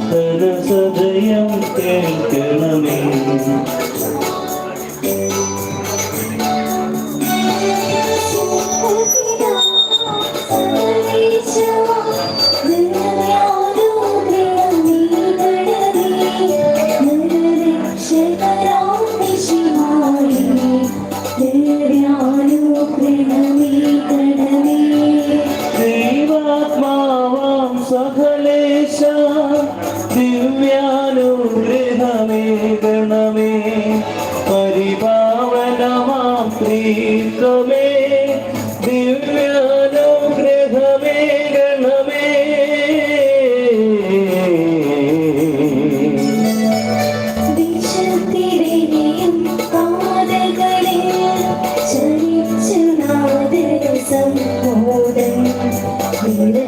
സകല i'm so some more than me.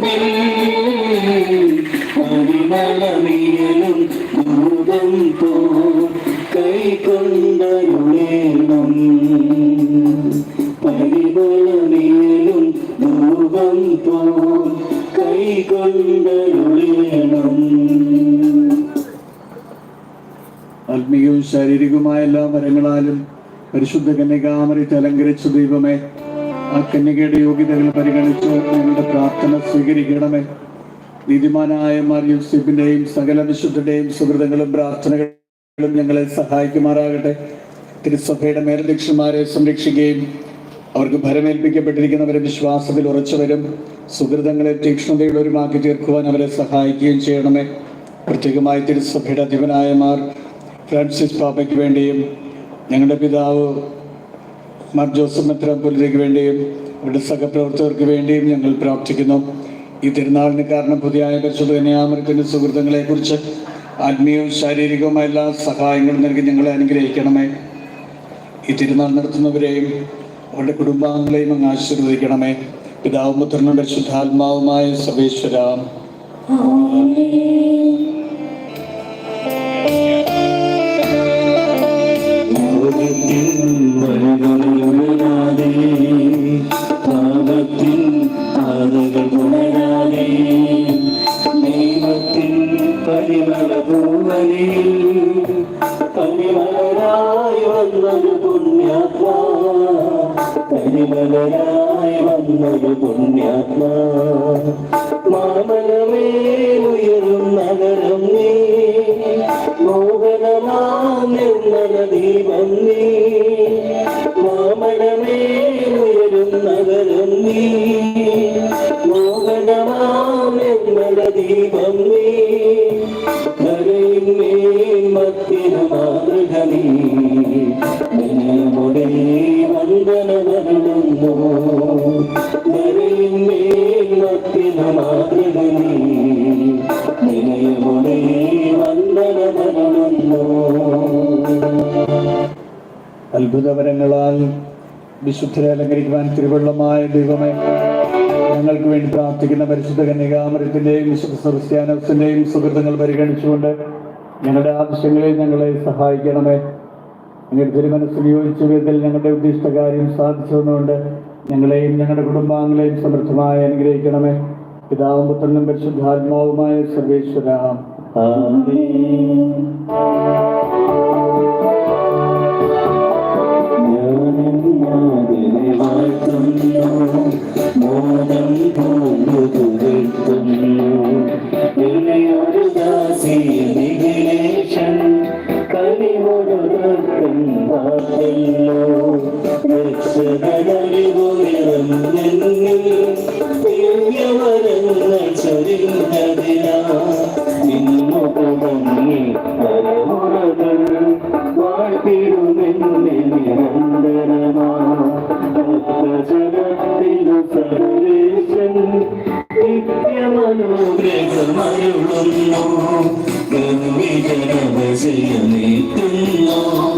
പോ പോ ആത്മീയവും ശാരീരികവുമായ എല്ലാ വരങ്ങളാലും പരിശുദ്ധ കന്യകാമറിച്ച് അലങ്കരിച്ച ദൈവമേ ആ കന്യകയുടെ യോഗ്യതകൾ പരിഗണിച്ച് ഞങ്ങളുടെ പ്രാർത്ഥന സ്വീകരിക്കണമേ. നീതിമാനായ മാർ യൂസിഫിന്റെയും സകല വിശുദ്ധരുടെയും സുഹൃതങ്ങളും പ്രാർത്ഥനകളും ഞങ്ങളെ സഹായിക്കുമാറാകട്ടെ. തിരുസഭയുടെ മേലധ്യക്ഷന്മാരെ സംരക്ഷിക്കുകയും അവർക്ക് ഭരമേൽപ്പിക്കപ്പെട്ടിരിക്കുന്നവരെ വിശ്വാസത്തിൽ ഉറച്ചുവരും. സുഹൃതങ്ങളെ തീക്ഷ്ണതയുള്ളവരുമാക്കി തീർക്കുവാൻ അവരെ സഹായിക്കുകയും ചെയ്യണമേ. പ്രത്യേകമായി തിരുസഭയുടെ അധിപനായ മാർ ഫ്രാൻസിസ് പാപ്പയ്ക്ക് വേണ്ടിയും ഞങ്ങളുടെ പിതാവ് മാർ ജോസഫ് മെത്രാപ്പൊലിക്ക് വേണ്ടിയും അവരുടെ സഹപ്രവർത്തകർക്ക് വേണ്ടിയും ഞങ്ങൾ പ്രാർത്ഥിക്കുന്നു. ഈ തിരുനാളിന് കാരണം പുതിയ പരിശുദ്ധ സുഹൃത്തുക്കളെ കുറിച്ച് ആത്മീയവും ശാരീരികവുമായ എല്ലാ സഹായങ്ങളും നൽകി ഞങ്ങളെ അനുഗ്രഹിക്കണമേ. ഈ തിരുനാൾ നടത്തുന്നവരെയും അവരുടെ കുടുംബാംഗങ്ങളെയും അങ്ങ് ആശീർവദിക്കണമേ. പിതാവും പുത്രനും പരിശുദ്ധാത്മാവുമായ സർവേശ്വര. അത്ഭുതവരങ്ങളാൽ വിശുദ്ധരെ അലങ്കരിക്കുവാൻ തിരുവള്ളമായ ദൈവമേ ഞങ്ങൾക്ക് വേണ്ടി പ്രാർത്ഥിക്കുന്ന പരിശുദ്ധ കന്യകാമരത്തിന്റെയും വിശുദ്ധ ക്രിസ്ത്യാനോസിന്റെയും സുഹൃത്തുക്കൾ പരിഗണിച്ചുകൊണ്ട് ഞങ്ങളുടെ ആവശ്യങ്ങളെ ഞങ്ങളെ സഹായിക്കണമേ. ഞങ്ങളുടെ തിരുമനസ്സിന് യോജിച്ച വിധത്തിൽ ഞങ്ങളുടെ ഉദ്ദിഷ്ട കാര്യം സാധിച്ചതുകൊണ്ട് ഞങ്ങളെയും ഞങ്ങളുടെ കുടുംബാംഗങ്ങളെയും സമൃദ്ധമായി അനുഗ്രഹിക്കണമേ. പിതാവും പുത്രനും പരിശുദ്ധാത്മാവുമായ സർവേശ്വര. നൃത്തം പാട്ടല്ലോ രക്ഷകനറിവുയർന്നെന്നിൽ ദിവ്യവരങ്ങൾ ചൊരിഞ്ഞതിനാ നിന്നുപമങ്ങി പരമുറകൾ വാഴ്ത്തിടുമെന്നെ നിരന്തരമാ ഭക്തജനത്തിനു സർവേശൻ നിത്യമനുഗ്രഹമരുളുന്നു വിജയമീട്ടുന്നു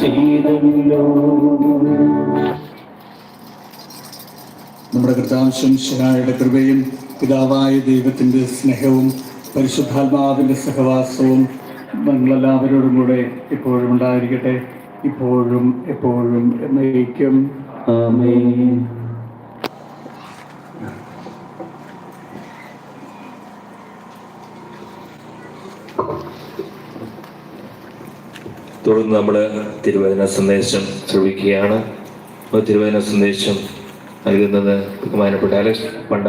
ചെയ്തല്ലോ നമ്മുടെ കൃതാംശം കർത്താംശംശനായുടെ കൃപയും പിതാവായ ദൈവത്തിന്റെ സ്നേഹവും പരിശുദ്ധാത്മാവിന്റെ സഹവാസവും നിങ്ങളെല്ലാവരോടും കൂടെ ഇപ്പോഴും ഉണ്ടായിരിക്കട്ടെ. ഇപ്പോഴും എപ്പോഴും എന്നേക്കും. ആമേൻ. തുടർന്ന് നമ്മൾ തിരുവചന സന്ദേശം ശ്രവിക്കുകയാണ്. തിരുവചന സന്ദേശം നൽകുന്നത് ബഹുമാനപ്പെട്ട അലക്സ് പണ്ട